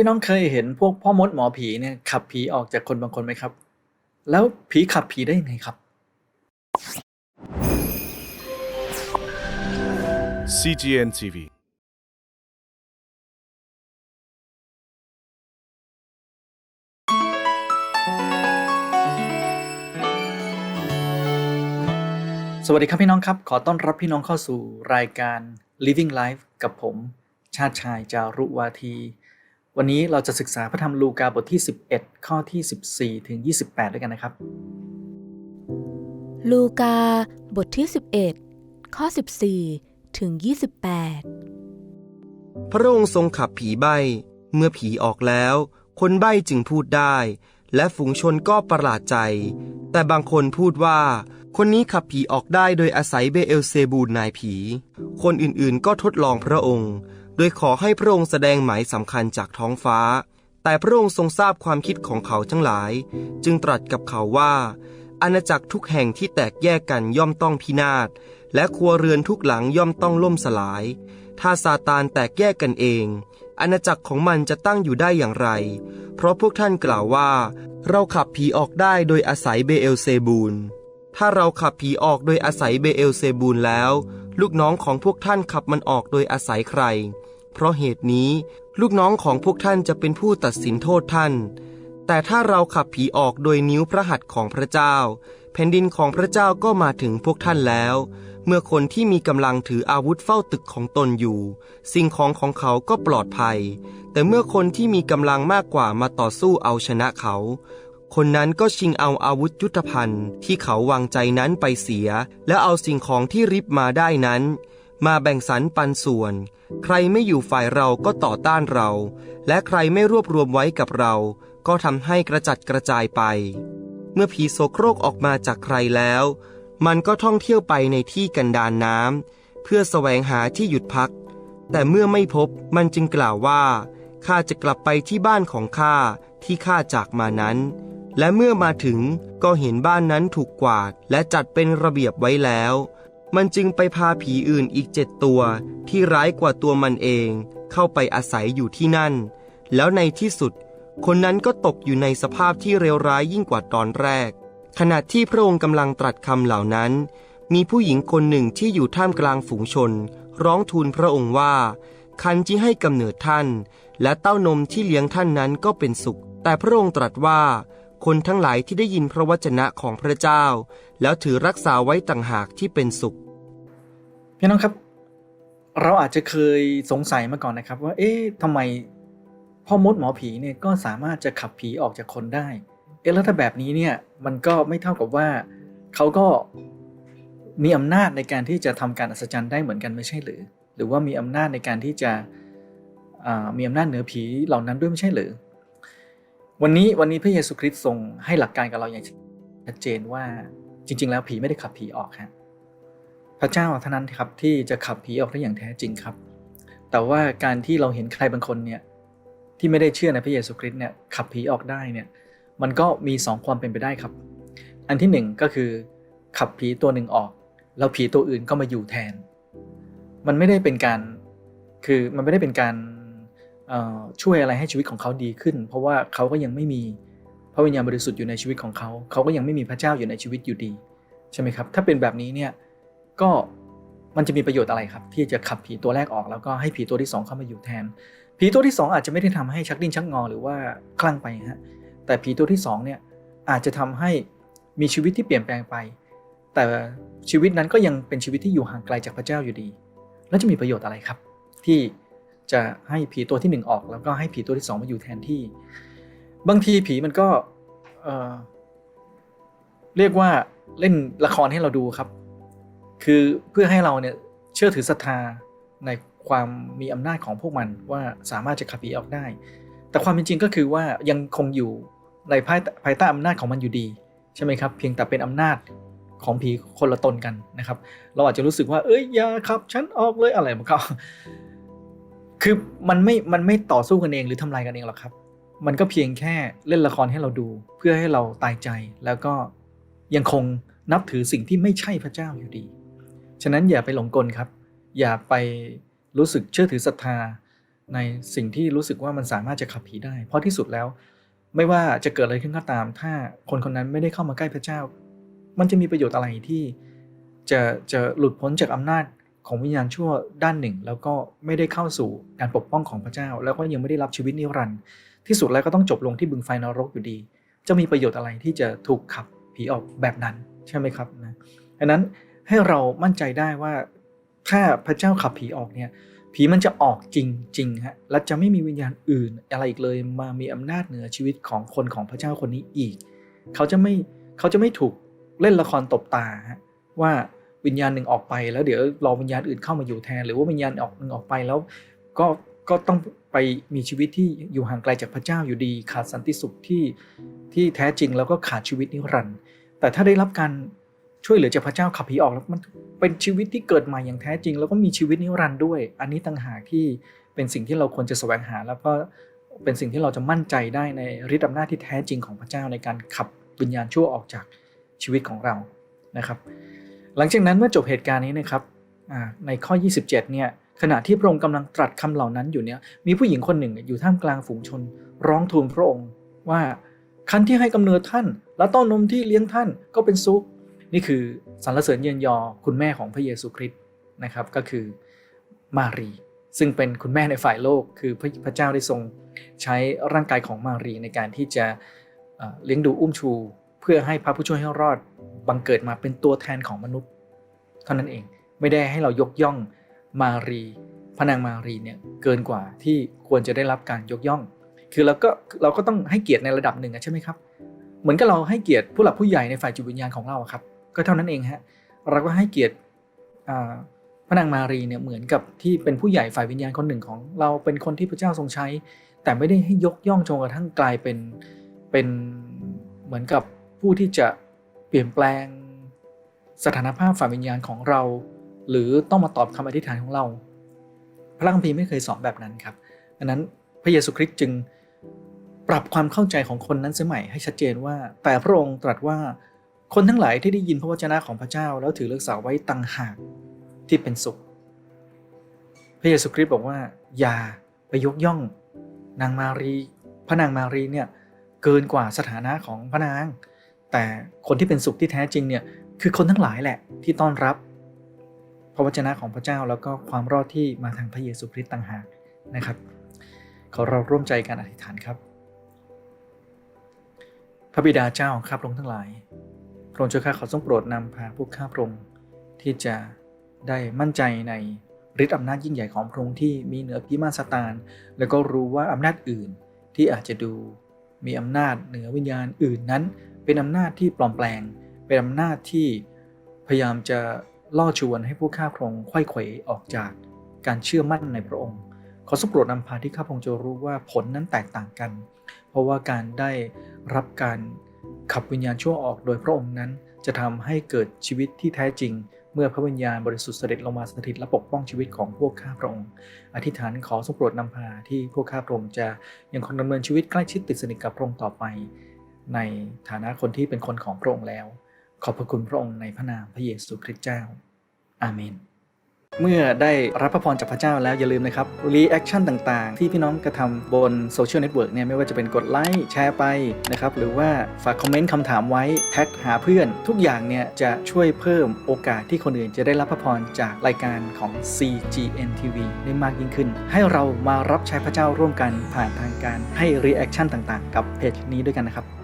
พี่น้องเคยเห็นพวกพ่อมดหมอผีเนี่ยขับผีออกจากคนบางคนไหมครับ แล้วผีขับผีได้ยังไงครับ CGN TV. สวัสดีครับพี่น้องครับ ขอต้อนรับพี่น้องเข้าสู่รายการ Living Life กับผม ชาติชายจารุวาที วันนี้เราจะศึกษาพระธรรมลูกาบทที่ 11 ข้อที่ 14 ถึง 28 ด้วยกันนะครับ ลูกาบทที่ 11 ข้อ 14 ถึง 28 พระองค์ทรงขับผีใบ้เมื่อผีออกแล้ว คนใบ้จึงพูดได้ และฝูงชนก็ประหลาดใจ แต่บางคนพูดว่า คนนี้ขับผีออกได้โดยอาศัยเบเอลเซบูลนายผี คนอื่นๆก็ทดลองพระองค์ โดยขอให้พระองค์แสดงหมายสำคัญจากท้องฟ้า แต่พระองค์ทรงทราบความคิดของเขาทั้งหลาย จึงตรัสกับเขาว่า อาณาจักรทุกแห่งที่แตกแยกกันย่อมต้องพินาศ และครัวเรือนทุกหลังย่อมต้องล่มสลาย ถ้าซาตานแตกแยกกันเอง อาณาจักรของมันจะตั้งอยู่ได้อย่างไร เพราะพวกท่านกล่าวว่า เราขับผีออกได้โดยอาศัยเบเอลเซบูลถ้าเราขับผีออกโดยอาศัยเบเอลเซบูลแล้ว ลูกน้องของพวกท่านขับมันออกโดยอาศัยใคร เพราะเหตุนี้ลูกน้องของพวกท่านจะเป็นผู้ตัดสินโทษท่าน แต่ถ้าเราขับผีออกโดยนิ้วพระหัตถ์ของพระเจ้า แผ่นดินของพระเจ้าก็มาถึงพวกท่านแล้ว เมื่อคนที่มีกำลังถืออาวุธเฝ้าตึกของตนอยู่ สิ่งของของเขาก็ปลอดภัย แต่เมื่อคนที่มีกำลังมากกว่ามาต่อสู้เอาชนะเขา คนนั้นก็ชิงเอาอาวุธยุทธภัณฑ์ที่เขาวางใจนั้นไปเสีย และเอาสิ่งของที่ริบมาได้นั้น มาแบ่งสรรปันส่วน ใครไม่อยู่ฝ่ายเราก็ต่อต้านเรา และใครไม่รวบรวมไว้กับเรา ก็ทำให้กระจัดกระจายไป เมื่อผีโสโครกออกมาจากใครแล้ว มันก็ท่องเที่ยวไปในที่กันดานน้ำเพื่อแสวงหาที่หยุดพัก แต่เมื่อไม่พบมันจึงกล่าวว่าข้าจะกลับไปที่บ้านของข้าที่ข้าจากมานั้น และเมื่อมาถึงก็เห็นบ้านนั้นถูกกวาดและจัดเป็นระเบียบไว้แล้ว มันจึงไปพาผีอื่นอีกเจ็ดตัว ที่ร้ายกว่าตัวมันเอง เข้าไปอาศัยอยู่ที่นั่น แล้วในที่สุด คนนั้นก็ตกอยู่ในสภาพที่เลวร้ายยิ่งกว่าตอนแรก ขณะที่พระองค์กำลังตรัสคำเหล่านั้น มีผู้หญิงคนหนึ่งที่อยู่ท่ามกลางฝูงชน ร้องทูลพระองค์ว่า คันที่ให้กำเนิดท่าน และเต้านมที่เลี้ยงท่านนั้นก็เป็นสุข แต่พระองค์ตรัสว่า คนทั้งหลายที่ได้ยินพระวจนะของพระเจ้า แล้วถือรักษาไว้ต่างหากที่เป็นสุข พี่น้องครับ เราอาจจะเคยสงสัยมาก่อนนะครับ ว่า เอ๊ะทำไมพ่อมดหมอผีเนี่ยก็สามารถจะขับผีออกจากคนได้ เอ๊ะแล้วถ้าแบบนี้เนี่ยมันก็ไม่เท่ากับว่าเขาก็มีอำนาจในการที่จะทำการอัศจรรย์ได้เหมือนกันไม่ใช่หรือ หรือว่ามีอำนาจในการที่จะมีอำนาจเหนือผีเหล่านั้นด้วยไม่ใช่หรือ วันนี้วันนี้พระเยซูคริสต์ทรงให้หลักการกับเราอย่างชัดเจนว่าจริง ๆ แล้วผีไม่ได้ขับผีออกครับพระเจ้าเท่านั้นครับที่จะขับผีออกได้อย่างแท้จริงครับ แต่ว่าการที่เราเห็นใครบางคนเนี่ยที่ไม่ได้เชื่อในพระเยซูคริสต์เนี่ยขับผีออกได้เนี่ยมันก็มีสองความเป็นไปได้ครับ อันที่หนึ่งก็คือ ขับผีตัวหนึ่งออก แล้วผีตัวอื่นก็มาอยู่แทน มันไม่ได้เป็นการคือมันไม่ได้เป็นการ ช่วยอะไรให้ชีวิตของเขาดีขึ้น เพราะว่าเขาก็ยังไม่มีพระวิญญาณบริสุทธิ์อยู่ในชีวิตของเขา เขาก็ยังไม่มีพระเจ้าอยู่ในชีวิตอยู่ดีใช่ไหมครับ ถ้าเป็นแบบนี้เนี่ยก็มันจะมีประโยชน์อะไรครับ ที่จะขับผีตัวแรกออกแล้วก็ให้ผีตัวที่สองเข้ามาอยู่แทน ผีตัวที่สองอาจจะไม่ได้ทำให้ชักดิ้นชักงอหรือว่าคลั่งไปฮะแต่ผีตัวที่สองเนี่ยอาจจะทำให้มีชีวิตที่เปลี่ยนแปลงไป แต่ชีวิตนั้นก็ยังเป็นชีวิตที่อยู่ห่างไกลจากพระเจ้าอยู่ดี แล้วจะมีประโยชน์อะไรครับ ที่ จะให้ผีตัวที่หนึ่งออก แล้วก็ให้ผีตัวที่สองมาอยู่แทนที่ บางทีผีมันก็เเรียกว่าเล่นละครให้เราดูครับ คือเพื่อให้เราเนี่ยเชื่อถือศรัทธาในความมีอำนาจของพวกมันว่าสามารถจะขับผีออกได้ แต่ความเป็นจริงก็คือว่ายังคงอยู่ในภายภายใต้อำนาจของมันอยู่ดี ใช่ไหมครับ เพียงแต่เป็นอำนาจของผีคนละตนกันนะครับ เราอาจจะรู้สึกว่า เอ้ยอย่าขับฉันออกเลยอะไรมันก็ คือมันไม่มันไม่ต่อสู้กันเองหรือทำลายกันเองหรอกครับ มันก็เพียงแค่เล่นละครให้เราดู เพื่อให้เราตายใจแล้วก็ยังคงนับถือสิ่งที่ไม่ใช่พระเจ้าอยู่ดี ฉะนั้นอย่าไปหลงกลครับ อย่าไปรู้สึกเชื่อถือศรัทธาในสิ่งที่รู้สึกว่ามันสามารถจะขับผีได้ เพราะที่สุดแล้ว ไม่ว่าจะเกิดอะไรขึ้นก็ตาม ถ้าคนคนนั้นไม่ได้เข้ามาใกล้พระเจ้า มันจะมีประโยชน์อะไรที่จะจะหลุดพ้นจากอำนาจ ของวิญญาณชั่วด้านหนึ่ง แล้วก็ไม่ได้เข้าสู่การปกป้องของพระเจ้า แล้วก็ยังไม่ได้รับชีวิตนิรันดร์ที่สุดแล้วก็ต้องจบลงที่บึงไฟนรกอยู่ดี จะมีประโยชน์อะไรที่จะถูกขับผีออกแบบนั้นใช่ไหมครับนะดังนั้นให้เรามั่นใจได้ว่าถ้าพระเจ้าขับผีออกเนี่ยผีมันจะออกจริงจริงฮะและจะไม่มีวิญญาณอื่น อะไรอีกเลยมามีอำนาจเหนือชีวิตของคนของพระเจ้าคนนี้อีก เขาจะไม่เขาจะไม่ถูกเล่นละครตบตาว่า วิญญาณหนึ่งออกไปแล้วเดี๋ยวรอวิญญาณอื่นเข้ามาอยู่แทน หรือว่าวิญญาณออกหนึ่งออกไปแล้ว ก็ก็ต้องไปมีชีวิตที่อยู่ห่างไกลจากพระเจ้าอยู่ดีขาดสันติสุขที่ที่แท้จริงแล้วก็ขาดชีวิตนิรันดร์แต่ถ้าได้รับการช่วยเหลือจากพระเจ้าขับผีออกแล้วมันเป็นชีวิตที่เกิดใหม่อย่างแท้จริง แล้วก็มีชีวิตนิรันดร์ด้วย อันนี้ต่างหากที่เป็นสิ่งที่เราควรจะแสวงหา แล้วก็เป็นสิ่งที่เราจะมั่นใจได้ในฤทธิ์อำนาจที่แท้จริงของพระเจ้าในการขับวิญญาณชั่วออกจากชีวิตของเรานะครับ หลังจากนั้นเมื่อจบเหตุการณ์นี้นะครับในข้อ 27 เนี่ยขณะที่พระองค์กำลังตรัสคำเหล่านั้นอยู่เนี่ยมีผู้หญิงคนหนึ่งอยู่ท่ามกลางฝูงชน ร้องทูลพระองค์ว่าคันที่ให้กำเนิดท่าน และต้านมที่เลี้ยงท่านก็เป็นซุก นี่คือสรรเสริญเยียนยอคุณแม่ของพระเยซูคริสต์นะครับก็คือมารี ซึ่งเป็นคุณแม่ในฝ่ายโลก คือพระพระเจ้าได้ทรงใช้ร่างกายของมารีในการที่จะเลี้ยงดูอุ้มชู พื่อให้พระผู้ช่วยให้รอดบังเกิดมาเป็นตัวแทนของมนุษย์ เท่านั้นเองไม่ได้ให้เรายกย่องมารีพระนางมารีเนี่ยเกินกว่าที่ควรจะได้รับการยกย่อง คือเราก็เราก็ต้องให้เกียรติในระดับหนึ่งอะใช่ไหมครับ เหมือนกับเราให้เกียรติผู้หลักผู้ใหญ่ในฝ่ายจิตวิญญาณของเราอะครับ ก็เท่านั้นเองฮะเราก็ให้เกียรติพระนางมารีเนี่ยเหมือนกับที่เป็นผู้ใหญ่ฝ่ายวิญญาณคนหนึ่งของเราเป็นคนที่พระเจ้าทรงใช้ แต่ไม่ได้ให้ยกย่องจนกระทั่งกลายเป็นเป็นเหมือนกับ ผู้ที่จะเปลี่ยนแปลงสถานภาพฝ่ายวิญญาณของเรา หรือต้องมาตอบคำอธิษฐานของเรา พระคัมภีร์ไม่เคยสอนแบบนั้นครับดังนั้นพระเยซูคริสต์จึงปรับความเข้าใจของคนนั้นเสียใหม่ให้ชัดเจนว่า แต่พระองค์ตรัสว่าคนทั้งหลายที่ได้ยินพระวจนะของพระเจ้า แล้วถือเลือกษาวไว้ต่างหากที่เป็นสุข พระเยซูคริสต์บอกว่า อย่าไปยกย่อง นางมารี พระนางมารีเนี่ยเกินกว่าสถานะของพระนาง แต่คนที่เป็นสุขที่แท้จริงเนี่ยคือคนทั้งหลายแหละที่ต้อนรับ พระวจนะของพระเจ้าแล้วก็ความรอดที่มาทางพระเยซูคริสต์ต่างหากนะครับ ขอเราร่วมใจกันอธิษฐานครับ พระบิดาเจ้าของข้าพระองค์ทั้งหลายพระองค์เจ้าข้าขอทรงโปรดนำพาพวกข้าพระองค์ที่จะได้มั่นใจในฤทธิ์อำนาจยิ่งใหญ่ของพระองค์ที่มีเหนือพิมานสตาน แล้วก็รู้ว่าอำนาจอื่นที่อาจจะดูมีอำนาจเหนือวิญญาณอื่นนั้น เป็นอำนาจที่ปลอมแปลง เป็นอำนาจที่พยายามจะล่อชวนให้พวกข้าพระองค์ไขว้เขวออกจากการเชื่อมั่นในพระองค์ ขอทรงโปรดนำพาที่ข้าพระองค์จะรู้ว่าผลนั้นแตกต่างกัน เพราะว่าการได้รับการขับวิญญาณชั่วออกโดยพระองค์นั้น จะทำให้เกิดชีวิตที่แท้จริง เมื่อพระวิญญาณบริสุทธิ์เสด็จลงมาสถิตและปกป้องชีวิตของพวกข้าพระองค์ อธิษฐานขอทรงโปรดนำพาที่พวกข้าพระองค์จะยังคงดำเนินชีวิตใกล้ชิดติดสนิทกับพระองค์ต่อไป ในฐานะคนที่เป็นคนของพระองค์แล้ว ขอบพระคุณพระองค์ในพระนามพระเยซูคริสต์เจ้า อาเมน เมื่อได้รับพระพรจากพระเจ้าแล้วอย่าลืมนะครับ รีแอคชั่นต่างๆ ที่พี่น้องกระทำบนโซเชียลเน็ตเวิร์กเนี่ยไม่ว่าจะเป็นกดไลค์แชร์ไปนะครับ หรือว่าฝากคอมเมนต์คำถามไว้แท็กหาเพื่อน ทุกอย่างเนี่ยจะช่วยเพิ่มโอกาสที่คนอื่นจะได้รับพระพรจากรายการของ CGN TV ได้มากยิ่งขึ้น ให้เรามารับใช้พระเจ้าร่วมกันผ่านทางการให้รีแอคชั่นต่างๆ กับเพจนี้ด้วยกันนะครับ